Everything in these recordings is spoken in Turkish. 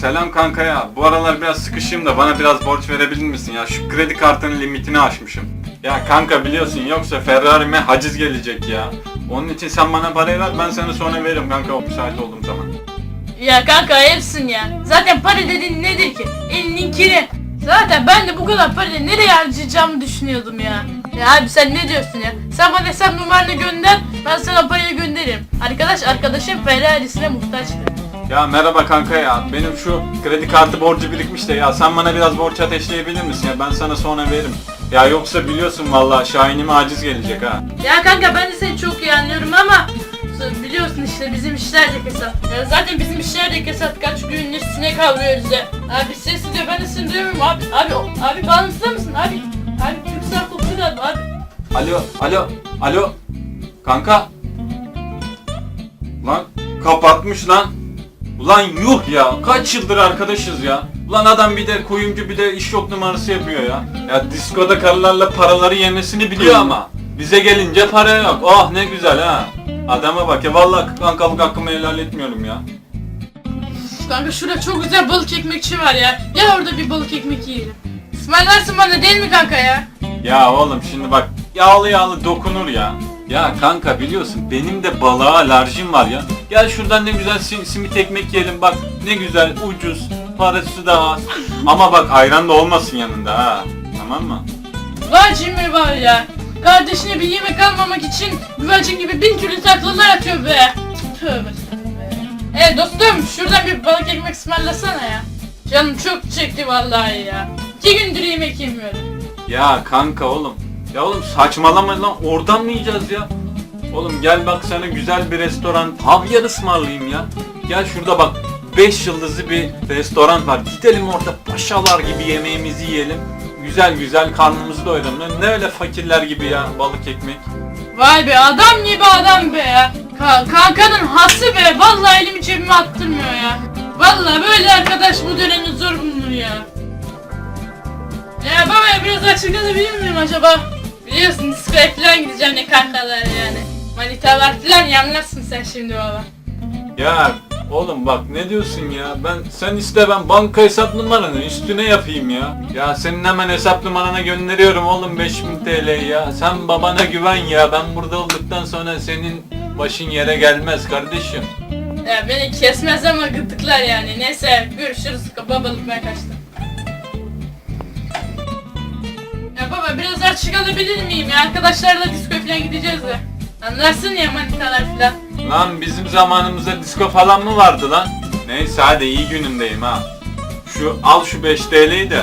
Selam kanka ya. Bu aralar biraz sıkışayım da bana biraz borç verebilir misin ya? Şu kredi kartının limitini aşmışım. Ya kanka biliyorsun yoksa Ferrari'me haciz gelecek ya. Onun için sen bana parayı ver ben sana sonra veririm kanka o müsait olduğum zaman. Ya kanka ayıpsın ya. Zaten para dediğin nedir ki? Elinin kiri. Zaten ben de bu kadar parayı nereye harcayacağımı düşünüyordum ya. Ya abi sen ne diyorsun ya? Sen bana hesap numaranı gönder, ben sana parayı gönderirim. Arkadaş arkadaşım Ferrari'sine muhtaçtı. Ya merhaba kanka ya. Benim şu kredi kartı borcu birikmiş de ya sen bana biraz borç ateşleyebilir misin ya? Ben sana sonra veririm. Ya yoksa biliyorsun vallahi Şahin'ime aciz gelecek ha. Ya kanka ben de seni çok iyi anlıyorum ama biliyorsun işte bizim işler de kesat. Ya zaten bizim işler de kesat. Kaç gündür sinek avlıyoruz ya. Abi ses diyor ben de seni duyuyorum abi. Abi abi bağlantıda mısın abi? Abi Türksel koptu galiba abi. Alo, alo, alo. Kanka. Lan kapatmış lan. Ulan yuh ya. Kaç yıldır arkadaşız ya. Ulan adam bir de kuyumcu bir de iş yok numarası yapıyor ya. Ya diskoda karılarla paraları yemesini biliyor ama. Bize gelince para yok. Oh ne güzel ha. Adama bak ya vallahi kankalık hakkımı helal etmiyorum ya. Kanka şurada çok güzel balık ekmekçi var ya. Gel orada bir balık ekmek yiyelim. İsmail bana değil mi kanka ya? Ya oğlum şimdi bak yağlı yağlı dokunur ya. Ya kanka biliyorsun benim de balığa alerjim var ya. Gel şuradan ne güzel sim- simit ekmek yiyelim bak ne güzel ucuz parası da az. Ama bak ayran da olmasın yanında ha. Tamam mı? Güvercin mi var ya? Kardeşine bir yemek almamak için güvercin gibi bin türlü taklalar atıyor be. Tövbe tövbe. E dostum şuradan bir balık ekmek ısmarlasana ya. Canım çok çekti vallahi ya. İki gündür yemek yemiyorum. Ya kanka oğlum. Ya oğlum saçmalama lan oradan mı yiyeceğiz ya? Oğlum gel bak sana güzel bir restoran havyar ısmarlayayım ya. Gel şurada bak 5 yıldızlı bir restoran var. Gidelim orada paşalar gibi yemeğimizi yiyelim. Güzel güzel karnımızı doyuralım. Ne öyle fakirler gibi ya balık ekmek. Vay be adam gibi adam be ya. Ka- kankanın hası be. Vallahi elimi cebime attırmıyor ya. Vallahi böyle arkadaş bu dönemde zor bulunur ya. Ya baba biraz açıklayabilir miyim acaba? Biliyorsun diskoya falan gideceğim ne kankalar yani. Manitalar falan yanlarsın sen şimdi baba. Ya oğlum bak ne diyorsun ya? Ben sen iste ben banka hesap numaranı üstüne yapayım ya. Ya senin hemen hesap numarana gönderiyorum oğlum 5000 TL ya. Sen babana güven ya. Ben burada olduktan sonra senin başın yere gelmez kardeşim. Ya beni kesmez ama gıdıklar yani. Neyse görüşürüz. Babalık ben kaçtım. Baba biraz açık alabilir miyim ya? Arkadaşlarla disko falan gideceğiz de. Anlarsın ya manitalar falan. Lan bizim zamanımızda disco falan mı vardı lan? Neyse hadi iyi günündeyim ha. Şu al şu 5 TL'yi de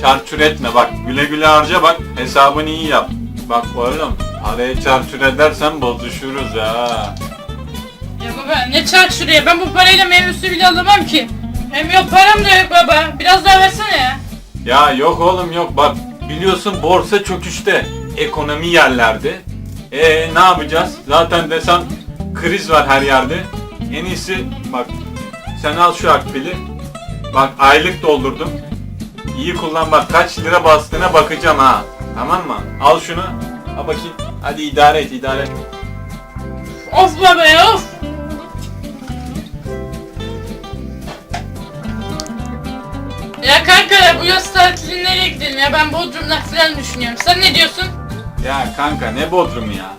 çarçur etme bak güle güle harca bak hesabını iyi yap. Bak oğlum parayı çarçur edersen bozuşuruz ha. Ya baba ne çark şuraya? Ben bu parayla meyve suyu bile alamam ki. Hem yok param da yok baba. Biraz daha versene ya. Ya yok oğlum yok bak biliyorsun borsa çöküşte ekonomi yerlerde. E ne yapacağız? Zaten desem kriz var her yerde. En iyisi bak sen al şu akbili. Bak aylık doldurdum. İyi kullan bak kaç lira bastığına bakacağım ha. Tamam mı? Al şunu. Ha bakayım. Hadi idare et idare et. Of ya of. Ya kanka ya bu yaz tatiline nereye gidelim ya? Ben Bodrum'da falan düşünüyorum. Sen ne diyorsun? Ya kanka ne Bodrum ya?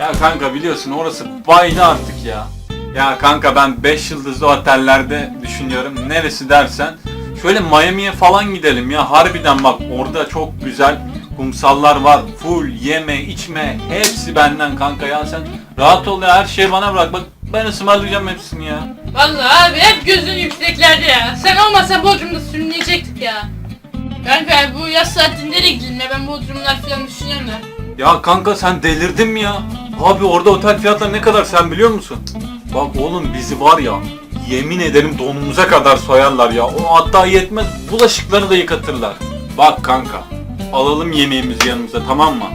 Ya kanka biliyorsun orası baydı artık ya. Ya kanka ben 5 yıldızlı otellerde düşünüyorum. Neresi dersen şöyle Miami'ye falan gidelim ya. Harbiden bak orada çok güzel kumsallar var. Full yeme içme hepsi benden kanka ya sen rahat ol ya her şeyi bana bırak. Bak ben ısmarlayacağım hepsini ya. Vallahi abi hep gözün yükseklerde ya. Sen olmasa Bodrum'da sürünecektik ya. Kanka bu yaz nereye gidelim ya? Ben Bodrumlar falan düşünüyorum da. Ya kanka sen delirdin mi ya? Abi orada otel fiyatları ne kadar sen biliyor musun? Bak oğlum bizi var ya yemin ederim donumuza kadar soyarlar ya. O hatta yetmez bulaşıkları da yıkatırlar. Bak kanka alalım yemeğimizi yanımıza tamam mı?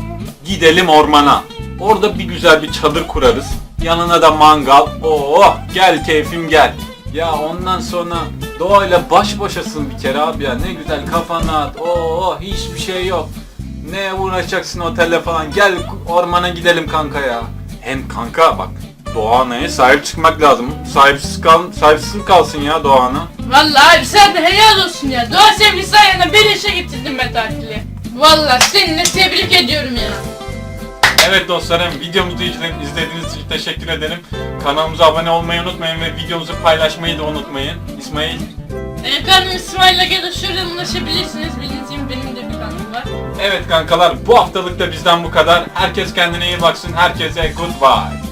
Gidelim ormana. Orada bir güzel bir çadır kurarız. Yanına da mangal. Oh gel keyfim gel. Ya ondan sonra doğayla baş başasın bir kere abi ya. Ne güzel kafana at. Oh hiçbir şey yok. Ne uğraşacaksın otelle falan. Gel ormana gidelim kanka ya. Hem kanka bak Doğan'a sahip çıkmak lazım. Sahipsiz kal sahipsiz kalsın ya Doğan'a. Vallahi sen de helal olsun ya. Doğa sevgisi ayağına bir işe getirdin be tatili. Vallahi seninle tebrik ediyorum ya. Evet dostlarım videomuzu izle- izlediğiniz için teşekkür ederim. Kanalımıza abone olmayı unutmayın ve videomuzu paylaşmayı da unutmayın. İsmail. Benim kanalım İsmail'le gelin şuradan ulaşabilirsiniz. Bildiğiniz gibi benim de bir kanalım var. Evet kankalar bu haftalık da bizden bu kadar. Herkes kendine iyi baksın. Herkese goodbye.